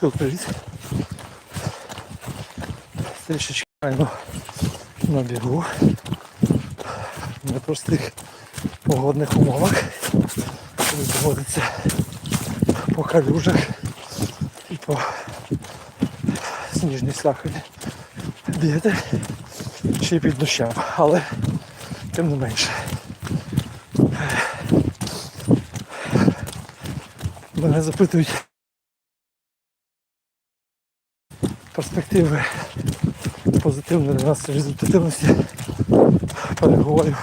Всім привіт. Трішечки маємо на бігу. В непростих погодних умовах. Коли доводиться по калюжах і по сніжній сляхові бігати ще й під дощем, але тим не менше. Мене запитують перспективи позитивної для нас результативності. Переговорів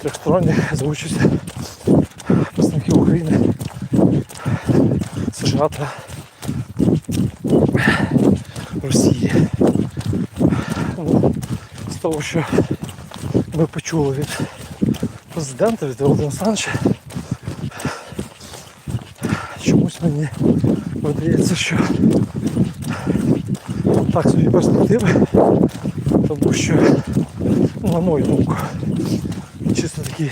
трьохсторонніх за участю представників України, США та Росії. Ну, З того, що ми почули від президента, від Володимира Олександровича, чомусь мені видається, що так собі перспективи, тому що, на мою думку, чисто такий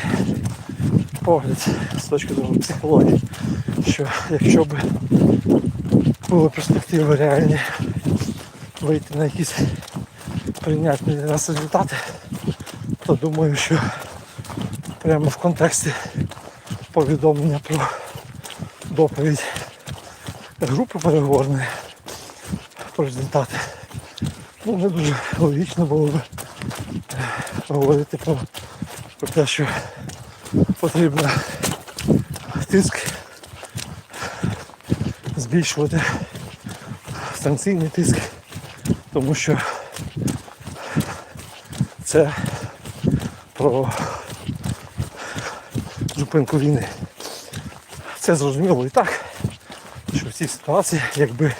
погляд з точки зору психології, що якщо б були перспективи реальні вийти на якісь прийнятні для нас результати, то думаю, що прямо в контексті повідомлення про доповідь групи переговорної про результати. Ну, не дуже логічно було б е, говорити про, про те, що потрібно тиск збільшувати санкційний тиск, тому що це про зупинку війни. Це зрозуміло і так, цій ситуації, якби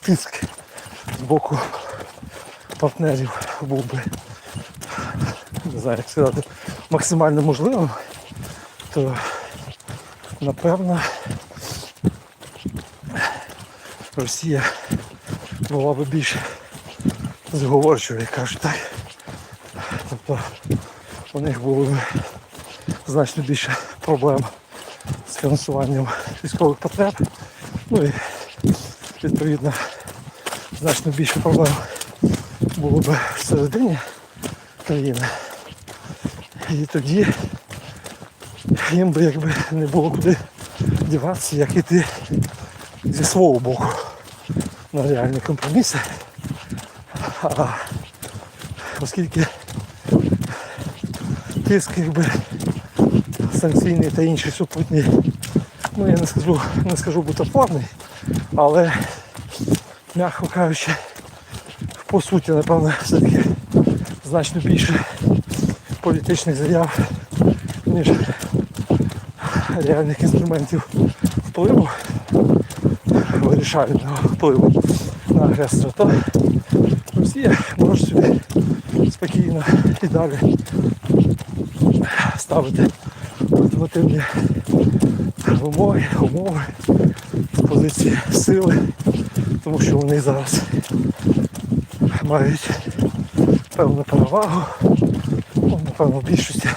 тиск з боку партнерів був би, не знаю, як сказати, максимально можливим, то напевно Росія була б більш зговорчою, як кажуть так. Тобто у них було б значно більше проблем з фінансуванням військових потреб. Ну і відповідно значно більше проблем було б всередині країни. І тоді їм би якби не було куди діватися, як іти зі свого боку на реальні компроміси. А оскільки тиск якби санкційний та інший супутній, ну я не скажу, не скажу бутафорний, але м'яко кажучи, по суті, напевно, все-таки значно більше політичних заяв, ніж реальних інструментів впливу, вирішального впливу на агресора, то Росія може собі спокійно і далі ставити ультимативні вимоги, умови позиції сили, тому що вони зараз мають певну перевагу, ну, напевно, більшості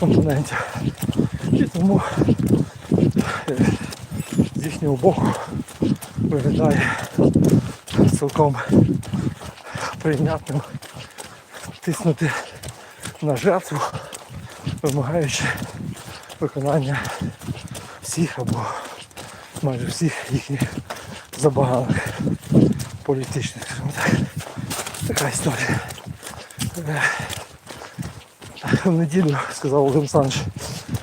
компонентів. І тому е, з їхнього боку виглядає цілком прийнятним тиснути на жертву, вимагаючи виконання всіх або майже всіх їхніх забаганок політичних, так. Така історія. Е, В неділю, сказав Володимир Олександрович,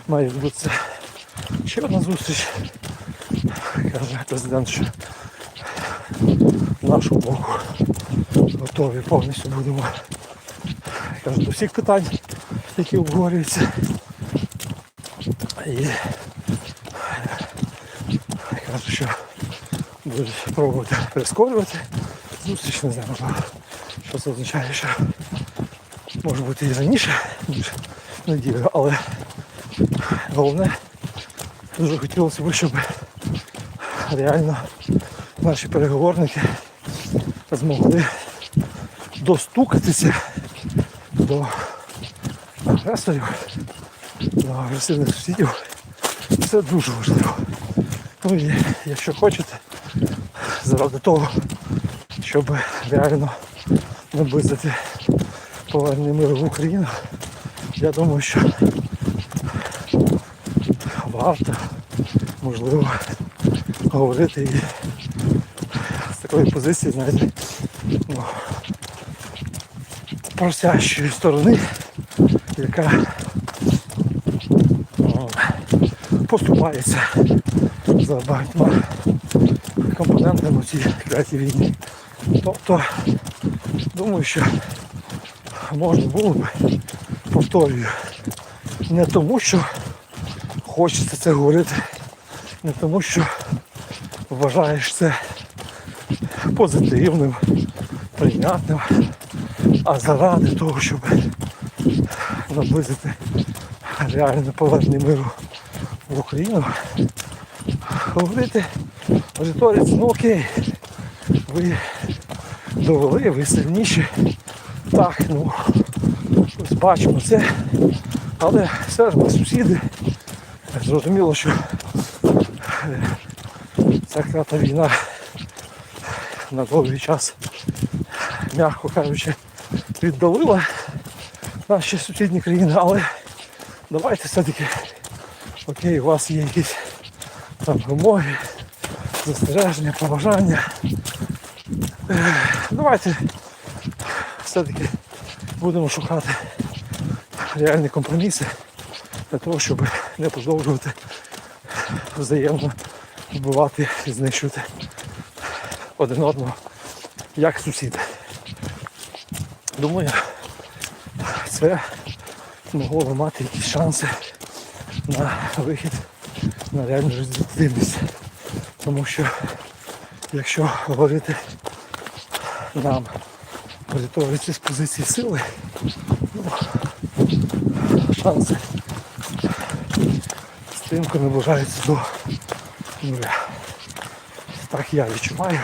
має відбутися ще одна зустріч. Каже президент, що нашого боку готові повністю будемо каже, до всіх питань, які обговорюються. І що будуть пробувати прискорювати зустріч, не знаю, можливо, що це означає, що може бути і раніше, ніж неділю, але головне, дуже хотілося б, щоб реально наші переговорники змогли достукатися до агресорів, до агресивних сусідів. Це дуже важливо. Ну і якщо хочете, заради того, щоб реально наблизити повернення миру в Україну, я думаю, що варто, можливо, говорити і з такої позиції, знаєте, ну, просящої сторони, яка ну, поступається за багатьма компонентами в цій клятій війні. Тобто, думаю, що можна було б, повторюю, не тому, що хочеться це говорити, не тому, що вважаєш це позитивним, прийнятним, а заради того, щоб наблизити реальне повернення миру в Україну, говорити в ну окей, ви довели, ви сильніші. Так, ну ось бачимо це. Але все ж ми сусіди. Зрозуміло, що е, ця клята війна на довгий час, м'яко кажучи, віддалила наші сусідні країни, але давайте все-таки, окей, у вас є якісь там вимоги, застереження, побажання. Давайте все-таки будемо шукати реальні компроміси для того, щоб не продовжувати взаємно вбивати і знищувати один одного як сусіди. Думаю, це могло би мати якісь шанси на вихід на реальну результативність. Тому що якщо говорити нам в з позиції сили, ну, шанси стрімко наближаються до нуля. Так я відчуваю.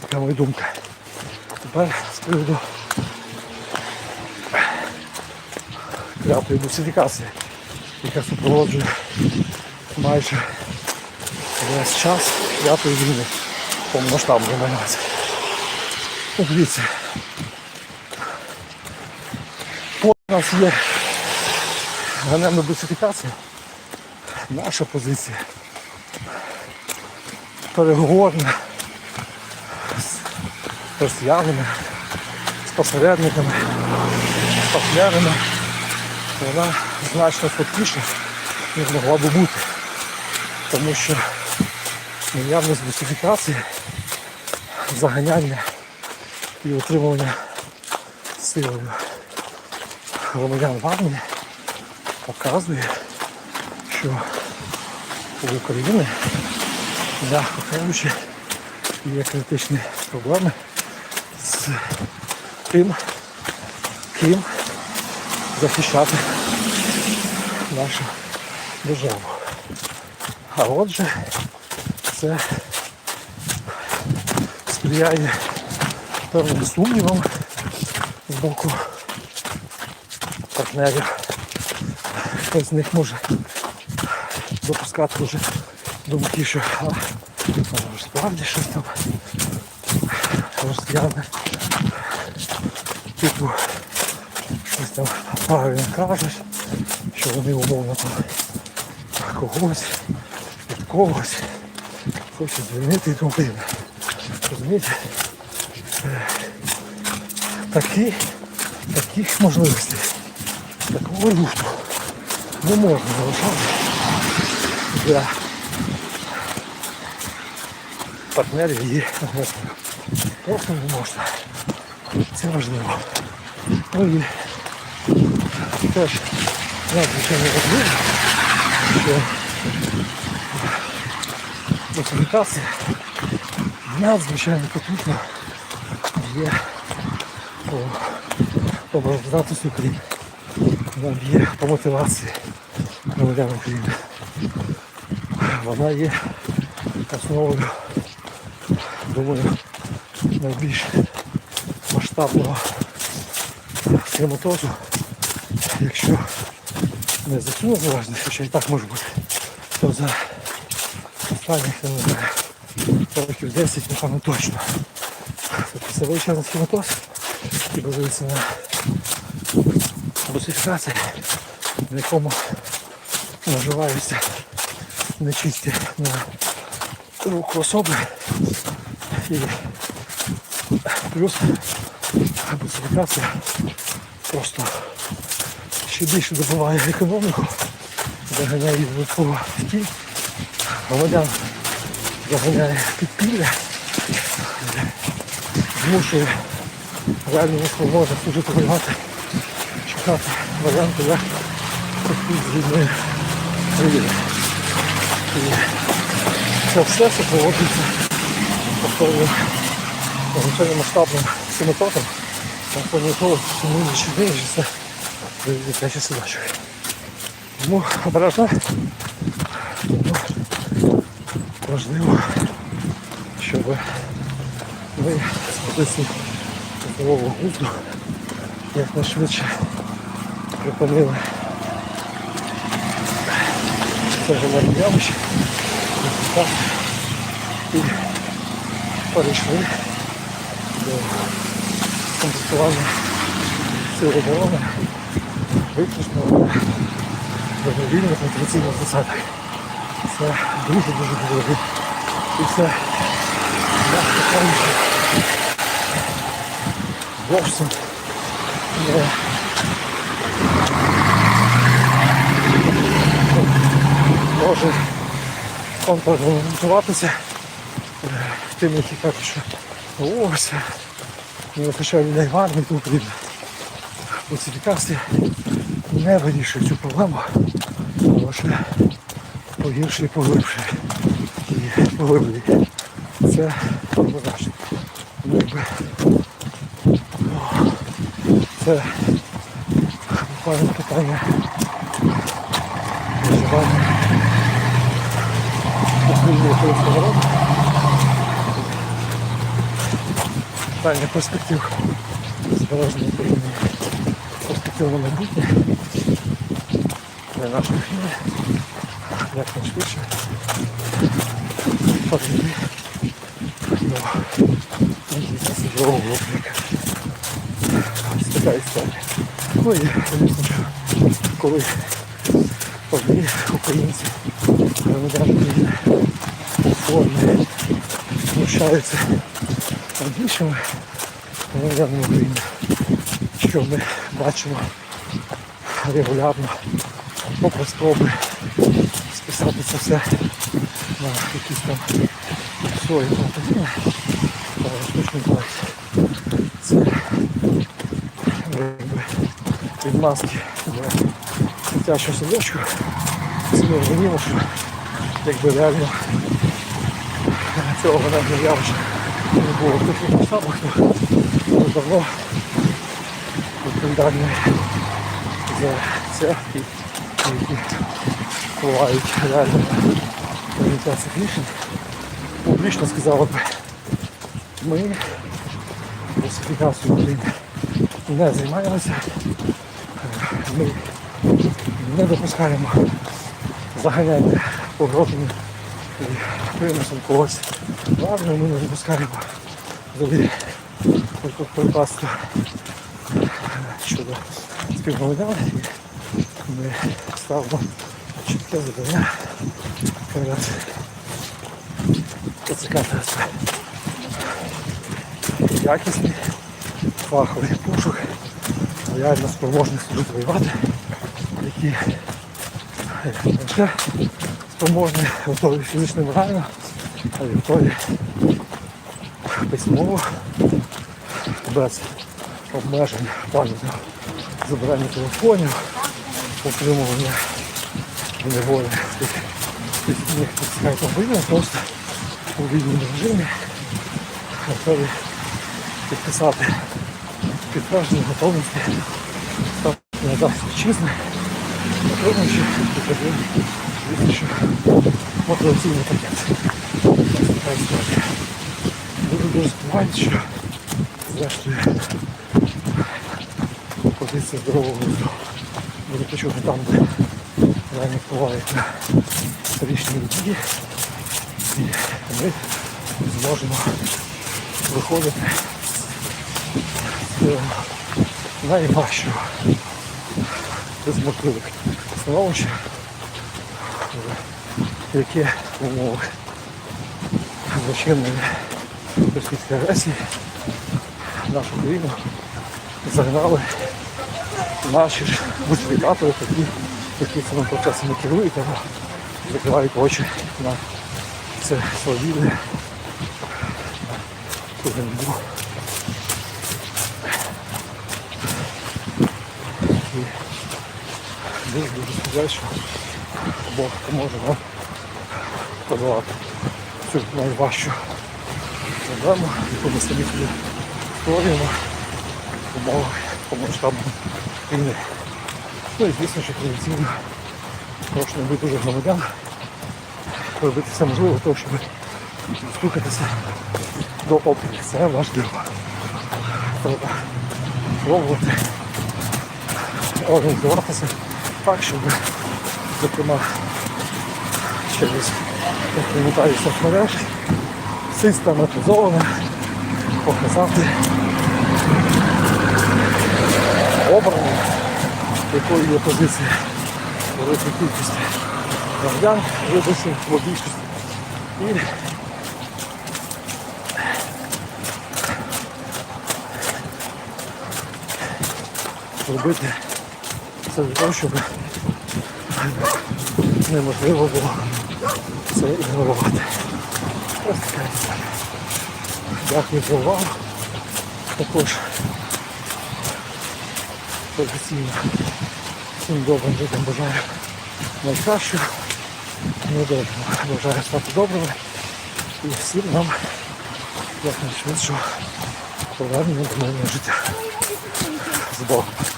Така моя думка. Тепер з приводу клятої бусифікації, яка супроводжує майже весь час клятої війни повномасштабної війни. Ну, дивіться. По нас є ганебна бусифікація. Наша позиція переговорна з росіянами, з посередниками, з партнерами. Вона значно слабкіша, ніж могла би бути. Тому що наявність бусифікації, заганяння і отримування силою громадян в армії показує, що у України, м'яко кажучи, є критичні проблеми з тим, ким захищати нашу державу. А отже, це сприяє певним сумнівам з боку партнерів. Хтось з них може допускати вже думки, що а, може справді щось там росіяни типу щось там правильно кажуть, що вони умовно там когось когось хочуть звільнити і тому. Розумієте? Е, Такі, таких можливостей, такого люфту не можна залишати для партнерів її агресорів. Просто не можна. Це важливо. Ну і теж надзвичайно важливо, що документація надзвичайно потужна є по обороноздатності України. Вона є по мотивації громадян України. Вона є основою, думаю, найбільш масштабного схематозу, якщо не за цю незалежність, хоча і так може бути, то за останніх, я не знаю, років 10, напевно, точно. Це величезний схематоз, який базується на бусифікації, на якому наживаються нечисті на руку особи. І плюс бусифікація просто ще більше добиває економіку, її додатково в тінь, громадян заганяє в підпілля, змушує реально несвобода служити воювати, шукати варіанти, як піти з війни країни. І це все супроводжується повторюю звичайно масштабним синототом, на фоні того, що ми не що це дитячі садочок. Тому обережно, важливо, щоб ми з позиції здорового глузду якнайшвидше припинили це ганебне явище, і перейшли до комплектування сил оборони виключно добровільних мотиваційних засадах. Це дуже-дуже важливо. І це зовсім не може контраргументуватися е, тим, які кажуть, що «Ну, ось не вистачає людей в армії, тому потрібно. Класифікація не вирішує цю проблему, а лише погіршує, поглибшує і поглиблює. Це однозначно. Ну, Це буквально питання. України українського народу. Питання перспектив. Збереження України. Перспектив на майбутнє. Для нашої країни якнайшвидше перейти до кінця світового виробника. Ось. Ну і, звісно, коли одні українці, громадяни знущаються над іншими громадянами України, що ми бачимо регулярно, попри спроби списати все на якісь там свої фантазії, штучний інтелект. Це якби відмазки для дитячого садочку. Це ми що якби реально цього ганебного явища не було в таких масштабах, то вже давно відповідальні за це і які впливають реально цих рішень. Публічно сказали б, ми класифікацією України не займаємося, ми не допускаємо заганяння погрозами і примусом когось армію, ми не допускаємо взагалі припасти щодо співгромадян. Ми ставимо чітке перед ТЦК ТСП. Якісний, фаховий пошук, реально спроможних служити воювати, які лише спроможні, готові фізично морально, а й готові письмово, без обмежень пам'ятно забирання телефонів, утримування в неволі тих їх просто у вільному режимі готові підписати підтвердження готовності. На захист вітчизни, отримуючи звісно, що мотиваційний пакет. Дуже дуже сподіваюся, що зрештою позиція здорового буде почути там, де реально впливають на рішення дії. І ми зможемо виходити з найважчого з можливих становища, яке в умовах злочинної російської агресії. Нашу країну загнали наші ж мультиплікатори, такі, які цими процесами керують або закривають очі на це свавілля, цю ганьбу. І дуже дуже сподіваюся, що Бог поможе нам подолати цю найважчу проблему, яку ми самі собі створюємо в умовах повномасштабної війни. Ну і звісно, що традиційно прошу небайдужих громадян робити все можливе того, щоб достукатися до опорів. Це важливо. Треба пробувати організуватися так, щоб, зокрема, через коментарі соцмереж систематизовано показати обрану, якою є позиція великої кількості громадян, виборців в більшості. І робити все для того, щоб неможливо було це ігнорувати. Ось така історія. Дякую за увагу. Також традиційно всім добрим людям бажаю найкращого. Недовго бажаю стати добрими і всім нам якнайшвидшого повернення до мирного життя. З Богом.